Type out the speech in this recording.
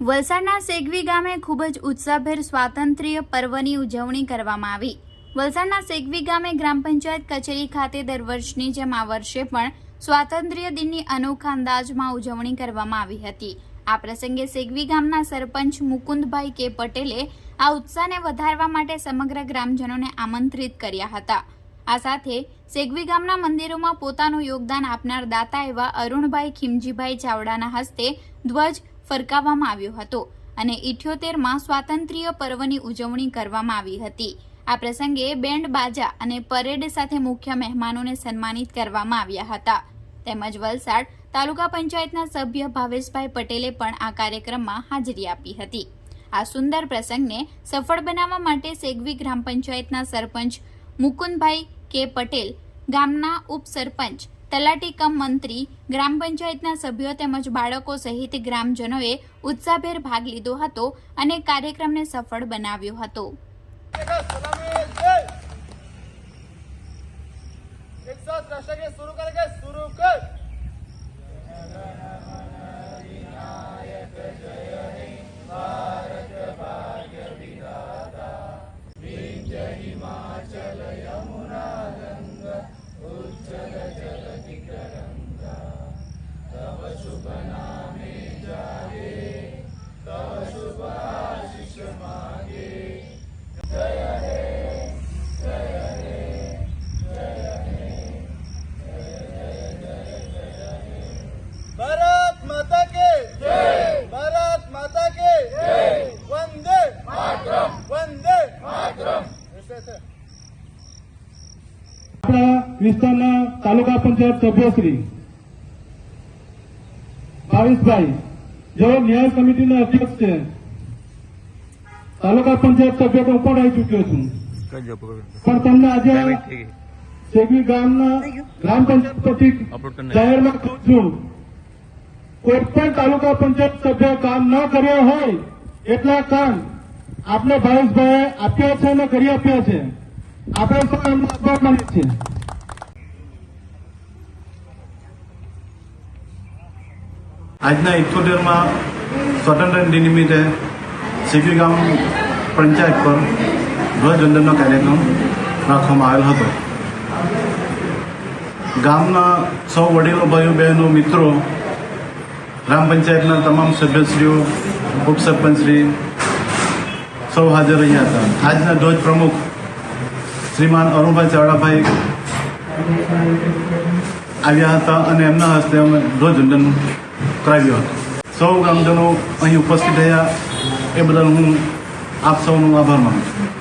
વલસાડના સેગવી ગામે ખૂબ જ ઉત્સાહભેર સ્વાતંત્ર્ય પર્વની ઉજવણી કરવામાં આવી. વલસાડના સેગવી ગામે ગ્રામ પંચાયત કચેરી ખાતે દર વર્ષની જેમ આ વર્ષે પણ સ્વાતંત્ર્ય દિનની અનોખા અંદાજમાં ઉજવણી કરવામાં આવી હતી. આ પ્રસંગે સેગવી ગામના સરપંચ મુકુંદભાઈ કે પટેલે આ ઉત્સાહને વધારવા માટે સમગ્ર ગ્રામજનોને આમંત્રિત કર્યા હતા. આ સાથે સેગવી ગામના મંદિરોમાં પોતાનું યોગદાન આપનાર દાતા એવા અરુણભાઈ ખીમજીભાઈ ચાવડાના હસ્તે ધ્વજ ફરકાવવામાં આવ્યો હતો અને ઇઠ્યોતેરમાં સ્વાતંત્ર્ય પર્વની ઉજવણી કરવામાં આવી હતી. આ પ્રસંગે બેન્ડ બાજા અને પરેડ સાથે મુખ્ય મહેમાનોને સન્માનિત કરવામાં આવ્યા હતા. તેમજ વલસાડ તાલુકા પંચાયતના સભ્ય ભાવેશભાઈ પટેલે પણ આ કાર્યક્રમમાં હાજરી આપી હતી. આ સુંદર પ્રસંગને સફળ બનાવવા માટે સેગવી ગ્રામ પંચાયતના સરપંચ મુકુંદભાઈ કે પટેલ, ગામના ઉપસરપંચ તલાટી કમ મંત્રી, ગ્રામ પંચાયતના સભ્યો તેમજ બાળકો સહિત ગ્રામજનોએ ઉત્સાહભેર ભાગ લીધો હતો અને કાર્યક્રમને સફળ બનાવ્યો હતો. सलामी जय एक साथ राष्ट्र के शुरू करेंगे शुरू कर भारत माता के जय भारत माता के जय वंदे मातरम वंदे मातरम ऐसे ऐसे આપણા વિસ્તારના તાલુકા પંચાયત સભ્યશ્રી ભાવેશભાઈ જેઓ ન્યાય સમિતિના અધ્યક્ષ છે. તાલુકા પંચાયત સભ્ય પણ રહી ચૂક્યો છું. પણ તમને આજે શેગવી ગામના ગ્રામ પંચાયત અપલોડ જાહેરમાં કહું છું કોઈ પણ તાલુકા પંચાયત સભ્ય કામ ન કર્યા હોય એટલા કામ આપણે ભાવેશભાઈ આપ્યા છે અને કરી આપ્યા છે. આપણે સૌ એમનો આભાર માનીએ છીએ. આજના ઇઠોતેરમાં સ્વતંત્ર દિન નિમિત્તે સીપી ગામ પંચાયત પર ધ્વજવંદનનો કાર્યક્રમ રાખવામાં આવેલ હતો. ગામના સૌ વડીલો, ભાઈઓ, બહેનો, મિત્રો, ગ્રામ પંચાયતના તમામ સભ્યશ્રીઓ, ઉપસરપંચશ્રી સૌ હાજર રહ્યા હતા. આજના ધ્વજ પ્રમુખ શ્રીમાન અરુણભાઈ ચાવડાભાઈ આવ્યા હતા અને એમના હસ્તે અમે ધ્વજવંદન કરાવ્યું હતો. સૌ ગ્રામજનો અહીં ઉપસ્થિત રહ્યા. એ બદલ હું આપ સૌનો આભાર માનું છું.